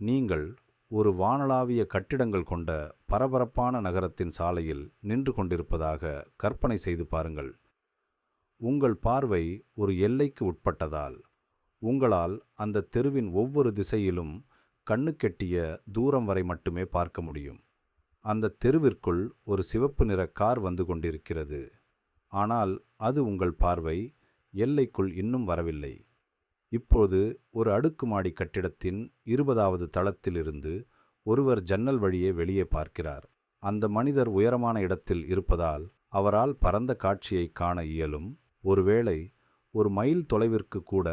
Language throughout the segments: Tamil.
நீங்கள் ஒரு வானளாவிய கட்டிடங்கள் கொண்ட பரபரப்பான நகரத்தின் சாலையில் நின்று கொண்டிருப்பதாக கற்பனை செய்து பாருங்கள். உங்கள் பார்வை ஒரு எல்லைக்கு உட்பட்டதால் உங்களால் அந்த தெருவின் ஒவ்வொரு திசையிலும் கண்ணுக்கெட்டிய தூரம் வரை மட்டுமே பார்க்க முடியும். அந்த தெருவிற்குள் ஒரு சிவப்பு நிற கார் வந்து கொண்டிருக்கிறது. ஆனால் அது உங்கள் பார்வை எல்லைக்குள் இன்னும் வரவில்லை. இப்போது ஒரு அடுக்குமாடி கட்டிடத்தின் இருபதாவது தளத்திலிருந்து ஒருவர் ஜன்னல் வழியே வெளியே பார்க்கிறார். அந்த மனிதர் உயரமான இடத்தில் இருப்பதால் அவரால் பரந்த காட்சியை காண இயலும். ஒருவேளை ஒரு மைல் தொலைவிற்கு கூட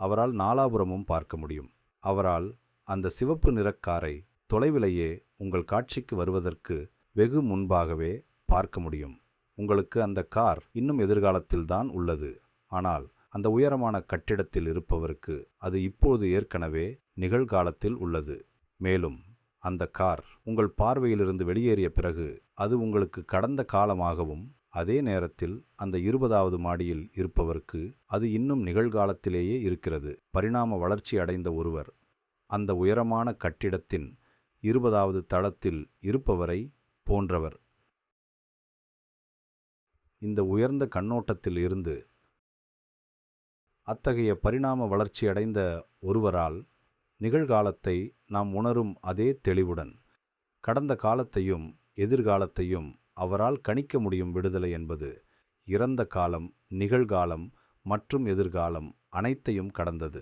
அவரால் நாலாபுரமும் பார்க்க முடியும். அவரால் அந்த சிவப்பு நிறக்காரை தொலைவிலேயே உங்கள் காட்சிக்கு வருவதற்கு வெகு முன்பாகவே பார்க்க முடியும். உங்களுக்கு அந்த கார் இன்னும் எதிர்காலத்தில்தான் உள்ளது. ஆனால் அந்த உயரமான கட்டிடத்தில் இருப்பவருக்கு அது இப்போது ஏற்கனவே நிகழ்காலத்தில் உள்ளது. மேலும் அந்த கார் உங்கள் பார்வையிலிருந்து வெளியேறிய பிறகு அது உங்களுக்கு கடந்த காலமாகவும் அதே நேரத்தில் அந்த இருபதாவது மாடியில் இருப்பவருக்கு அது இன்னும் நிகழ்காலத்திலேயே இருக்கிறது. பரிணாம வளர்ச்சி அடைந்த ஒருவர் அந்த உயரமான கட்டிடத்தின் இருபதாவது தளத்தில் இருப்பவரை போன்றவர். இந்த உயர்ந்த கண்ணோட்டத்தில் இருந்து அத்தகைய பரிணாம வளர்ச்சியடைந்த ஒருவரால் நிகழ்காலத்தை நாம் உணரும் அதே தெளிவுடன் கடந்த காலத்தையும் எதிர்காலத்தையும் அவரால் கணிக்க முடியும் விடுதலை என்பது இறந்த காலம் நிகழ்காலம் மற்றும் எதிர்காலம் அனைத்தையும் கடந்தது.